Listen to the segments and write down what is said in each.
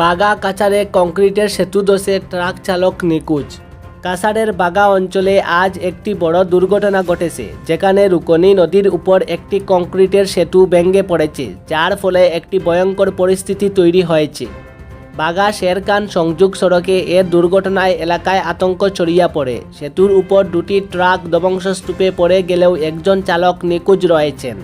বাগা কাছারে কংক্রিটের সেতু দোষে ট্রাক চালক নিখোঁজ। কাছাড়ের বাগা অঞ্চলে আজ একটি বড় দুর্ঘটনা ঘটেছে, যেখানে রুকনি নদীর উপর একটি কংক্রিটের সেতু ভেঙে পড়েছে, যার ফলে একটি ভয়ঙ্কর পরিস্থিতি তৈরি হয়েছে। বাগা শেরকান সংযোগ সড়কে এ দুর্ঘটনায় এলাকায় আতঙ্ক ছড়িয়ে পড়ে। সেতুর উপর দুটি ট্রাক ধ্বংসস্তূপে পড়ে গেলেও একজন চালক নিখোঁজ রয়েছেন।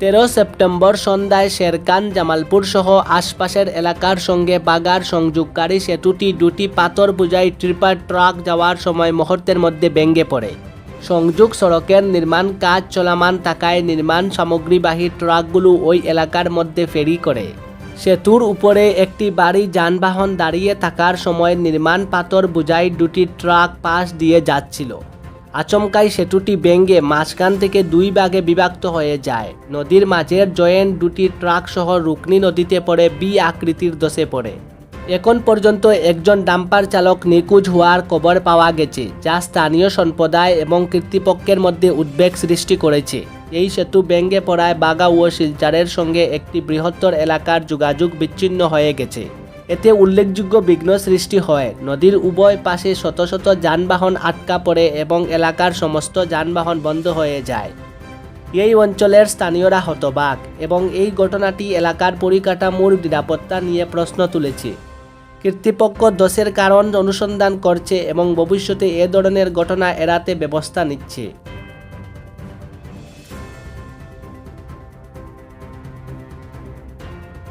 তেরো সেপ্টেম্বর সন্ধ্যায় শেরকান জামালপুর সহ আশপাশের এলাকার সঙ্গে বাগার সংযোগকারী সেতুটি দুটি পাথর বোঝাই ট্রিপার ট্রাক যাওয়ার সময় মুহূর্তের মধ্যে ভেঙে পড়ে। সংযোগ সড়কের নির্মাণ কাজ চলমান থাকায় নির্মাণ সামগ্রীবাহী ট্রাকগুলো ওই এলাকার মধ্যে ফেরি করে। সেতুর উপরে একটি বাড়ি যানবাহন দাঁড়িয়ে থাকার সময় নির্মাণ পাথর বোঝাই দুটি ট্রাক পাশ দিয়ে যাচ্ছিল। আচমকাই সেতুটি ভেঙে মাঝখান থেকে দুই ভাগে বিভক্ত হয়ে যায়। নদীর মাঝের জয়েন্ট দুটি ট্রাক সহ রুকনি নদীতে পড়ে বি আকৃতির দশে পড়ে। এখন পর্যন্ত একজন ডাম্পার চালক নিখোঁজ হওয়ার খবর পাওয়া গেছে, যা স্থানীয় সম্প্রদায় এবং কর্তৃপক্ষের মধ্যে উদ্বেগ সৃষ্টি করেছে। এই সেতু ভেঙে পড়ায় বাগা ও শিলচারের সঙ্গে একটি বৃহত্তর এলাকার যোগাযোগ বিচ্ছিন্ন হয়ে গেছে। এতে উল্লেখযোগ্য বিঘ্ন সৃষ্টি হয়। নদীর উভয় পাশে শত শত যানবাহন আটকা পড়ে এবং এলাকার সমস্ত যানবাহন বন্ধ হয়ে যায়। এই অঞ্চলের স্থানীয়রা হতবাক এবং এই ঘটনাটি এলাকার পরিকাঠামোর নিরাপত্তা নিয়ে প্রশ্ন তুলেছে। কর্তৃপক্ষ দোষের কারণ অনুসন্ধান করছে এবং ভবিষ্যতে এ ধরনের ঘটনা এড়াতে ব্যবস্থা নিচ্ছে।